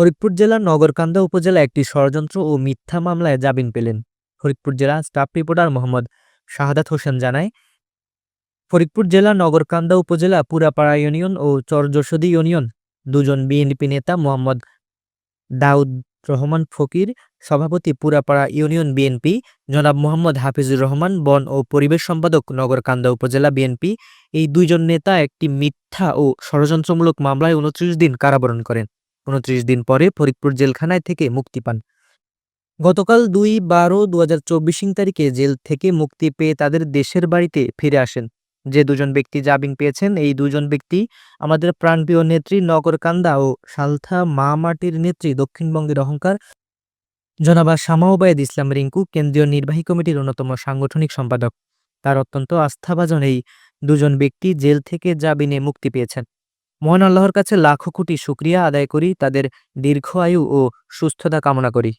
ফরিদপুর জেলার নগরকান্দা উপজেলা একটি ষড়যন্ত্র ও মিথ্যা মামলায় জামিন পেলেন ফরিদপুর জেলা স্টাফ রিপোর্টার মোহাম্মদ শাহাদাত হোসেন জানায়। ফরিদপুর জেলার নগরকান্দা উপজেলা পুরাপাড়া ইউনিয়ন ও চরযশোদী ইউনিয়ন দুজন বিএনপি নেতা মোহাম্মদ দাউদ রহমান ফকির, সভাপতি পুরাপাড়া ইউনিয়ন বিএনপি, জনাব মোহাম্মদ হাফিজুর রহমান, বন ও পরিবেশ সম্পাদক নগরকান্দা উপজেলা বিএনপি। এই দুইজন নেতা একটি মিথ্যা ও ষড়যন্ত্রমূলক মামলায় উনত্রিশ দিন কারাবরণ করেন। উনত্রিশ দিন পরে ফরিদপুর জেলখানায় থেকে মুক্তি পান। গতকাল দুই বারো দু হাজার চব্বিশ তারিখে জেল থেকে মুক্তি পেয়ে তাদের দেশের বাড়িতে ফিরে আসেন। যে দুজন ব্যক্তি জামিন পেয়েছেন, এই দুজন ব্যক্তি আমাদের প্রাণপ্রিয় নেত্রী নগরকান্দা ও সালথা মা মাটির নেত্রী দক্ষিণবঙ্গের অহংকার। জনাবা শামাওবায়দ ইসলাম রিঙ্কু, কেন্দ্রীয় নির্বাহী কমিটির অন্যতম সাংগঠনিক সম্পাদক। তার অত্যন্ত আস্থাভাজন এই দুজন ব্যক্তি জেল থেকে জামিনে মুক্তি পেয়েছেন। মহান আল্লাহর কাছে লাখো কোটি শুক্রিয়া আদায় করি, তাদের দীর্ঘ আয়ু ও সুস্থতা কামনা করি।